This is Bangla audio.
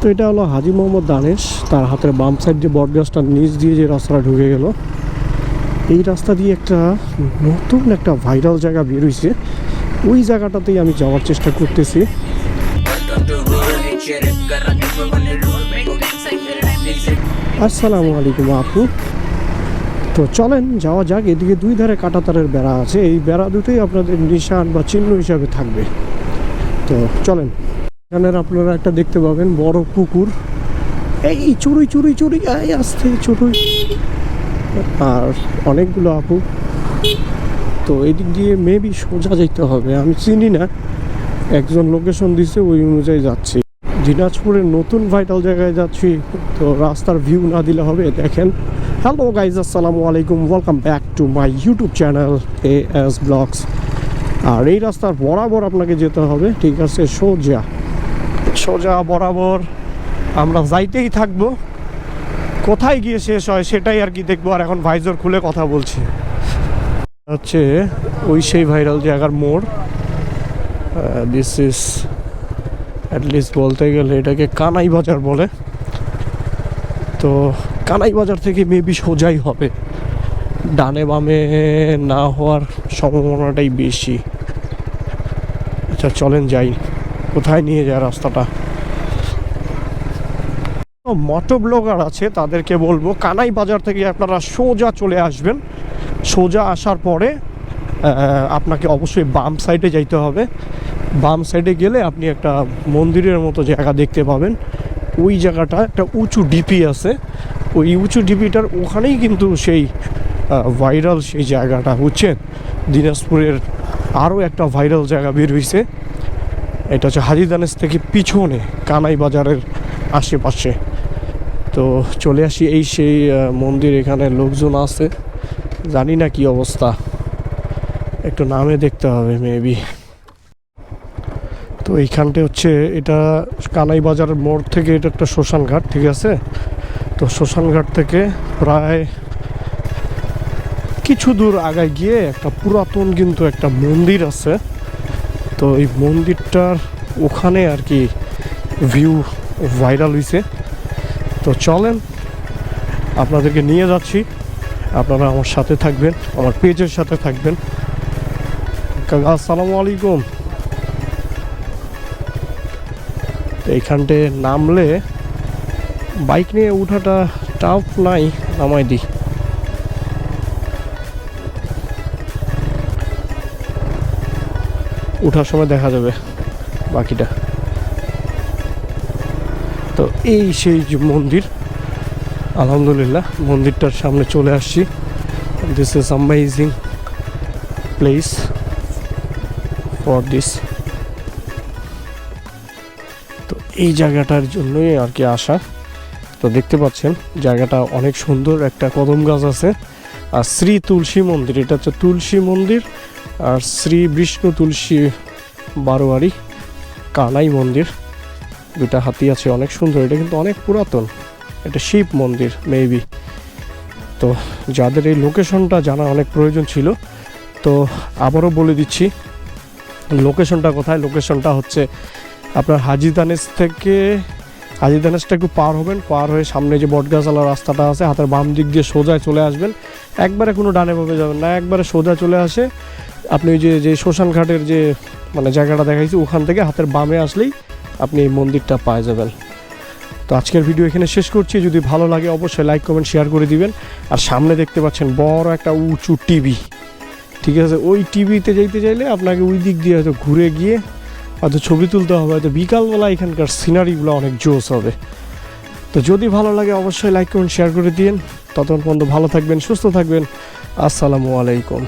তো এটা হলো হাজি মোহাম্মদ দানেশ। তার হাতের বাম সাইড যে বটগাছটার নিচ দিয়ে যে রাস্তাটা ঢুকে গেল, এই রাস্তা দিয়ে একটা নতুন একটা ভাইরাল জায়গা বের হয়েছে ওই জায়গাটাতেই আমি যাওয়ার চেষ্টা করতেছি। আসসালামু আলাইকুম আপু। তো চলেন, যাওয়া যাক, এদিকে দুই ধারে কাটাতারের বেড়া আছে। এই বেড়া দুটোই আপনাদের নিশান বা চিহ্ন হিসাবে থাকবে। তো চলেন। এখানে আপনারা একটা দেখতে পাবেন, বড় পুকুর। এই চুরি চুরি চুরি এই আসতে চুরি আর অনেকগুলো আপু। তো এদিক দিয়ে মেবি সোজা যেতে হবে, আমি চিনি না। একজন লোকেশন দিছে, ওই অনুযায়ী যাচ্ছি। দিনাজপুরের নতুন ভাইটাল জায়গায় যাচ্ছি, তো রাস্তার ভিউ না দিলে হবে, দেখেন। হ্যালো গাইজ আসসালামু আলাইকুম। Welcome back to my YouTube channel A S vlogs আর এই রাস্তার বরাবর আপনাকে যেতে হবে, ঠিক আছে, সোজা। সোজা বরাবর আমরা যাইতেই থাকব। কোথায় গিয়ে শেষ হয় সেটাই আর কি দেখব। আর এখন ভাইজর খুলে কথা বলছি। হচ্ছে ওই সেই ভাইরাল জায়গার মোড়। দিস ইজ অ্যাটলিস্ট বলতে গেলে এটাকে কানাই বাজার বলে। তো কানাই বাজার থেকে মেবি সোজাই হবে। ডানে বামে না হওয়ার সম্ভাবনাটাই বেশি। আচ্ছা চলেন যাই। কোথায় নিয়ে যায় রাস্তাটা? মটো ব্লগার আছে, তাদেরকে বলব, কানাই বাজার থেকে আপনারা সোজা চলে আসবেন। সোজা আসার পরে আপনাকে অবশ্যই বাম সাইডে যাইতে হবে। বাম সাইডে গেলে আপনি একটা মন্দিরের মতো জায়গা দেখতে পাবেন। ওই জায়গাটা একটা উঁচু ডিপি আছে। ওই উঁচু ডিপিটার ওখানেই কিন্তু সেই ভাইরাল সেই জায়গাটা, বুঝছেন? দিনাজপুরের আরও একটা ভাইরাল জায়গা বের হয়েছে এটা হচ্ছে হাজিদানেস থেকে পিছনে কানাই বাজারের আশেপাশে। তো চলে আসি এই সেই মন্দির, এখানে লোকজন আছে। জানি না কি অবস্থা। একটু নামে দেখতে হবে মেবি তো এইখানটা হচ্ছে, এটা কানাই বাজারের মোড় থেকে এটা একটা শ্মশান ঘাট, ঠিক আছে? তো শ্মশান ঘাট থেকে প্রায় কিছু দূর আগায় গিয়ে একটা পুরাতন কিন্তু একটা মন্দির আছে। তো এই মন্দিরটার ওখানে আর কি ভিউ ভাইরাল হয়েছে তো চলেন, আপনাদেরকে নিয়ে যাচ্ছি। আপনারা আমার সাথে থাকবেন, আমার পেজের সাথে থাকবেন। আসসালামু আলাইকুম। তো এইখানটে নামলে বাইক নিয়ে উঠাটা টাফ নাই, নামাই দিই। উঠার সময় দেখা যাবে বাকিটা। তো এই সেই মন্দির, আলহামদুলিল্লাহ মন্দিরটার সামনে চলে আসছি। This is amazing place for this তো এই জায়গাটার জন্যই আর কি আসা। তো দেখতে পাচ্ছেন, জায়গাটা অনেক সুন্দর একটা কদম গাছ আছে। আর শ্রী তুলসী মন্দির, এটা হচ্ছে তুলসী মন্দির। আর শ্রী বিষ্ণু তুলসী বারোয়ারি কানাই মন্দির। দুটা হাতি আছে, অনেক সুন্দর। এটা কিন্তু অনেক পুরাতন। এটা শিব মন্দির মেবি তো যাদের এই লোকেশনটা জানা অনেক প্রয়োজন ছিল, তো আবারও বলে দিচ্ছি লোকেশনটা কোথায়? লোকেশনটা হচ্ছে আপনার হাজিদানেস থেকে হাজিদানেসটা একটু পার হবেন। পার হয়ে সামনে যে বটগাছালা রাস্তাটা আছে, হাতের বাম দিক দিয়ে সোজায় চলে আসবেন। একবারে কোনো ডানে ভাবে যাবেন না, একবারে সোজা চলে আসে আপনি ওই যে যে শ্মশান ঘাটের যে মানে জায়গাটা দেখাইছি, ওখান থেকে হাতের বামে আসলেই আপনি এই মন্দিরটা পাওয়া যাবেন। তো আজকের ভিডিও এখানে শেষ করছি। যদি ভালো লাগে অবশ্যই লাইক, কমেন্ট, শেয়ার করে দিবেন। আর সামনে দেখতে পাচ্ছেন বড় একটা উঁচু টিভি। ঠিক আছে? ওই টিভিতে যাইতে চাইলে আপনাকে ওই দিক দিয়ে হয়তো ঘুরে গিয়ে হয়তো ছবি তুলতে হবে। হয়তো বিকালবেলা এখানকার সিনারিগুলো অনেক জোস হবে। তো যদি ভালো লাগে অবশ্যই লাইক, কমেন্ট, শেয়ার করে দিন ততক্ষণ পর্যন্ত ভালো থাকবেন, সুস্থ থাকবেন। আসসালামু আলাইকুম।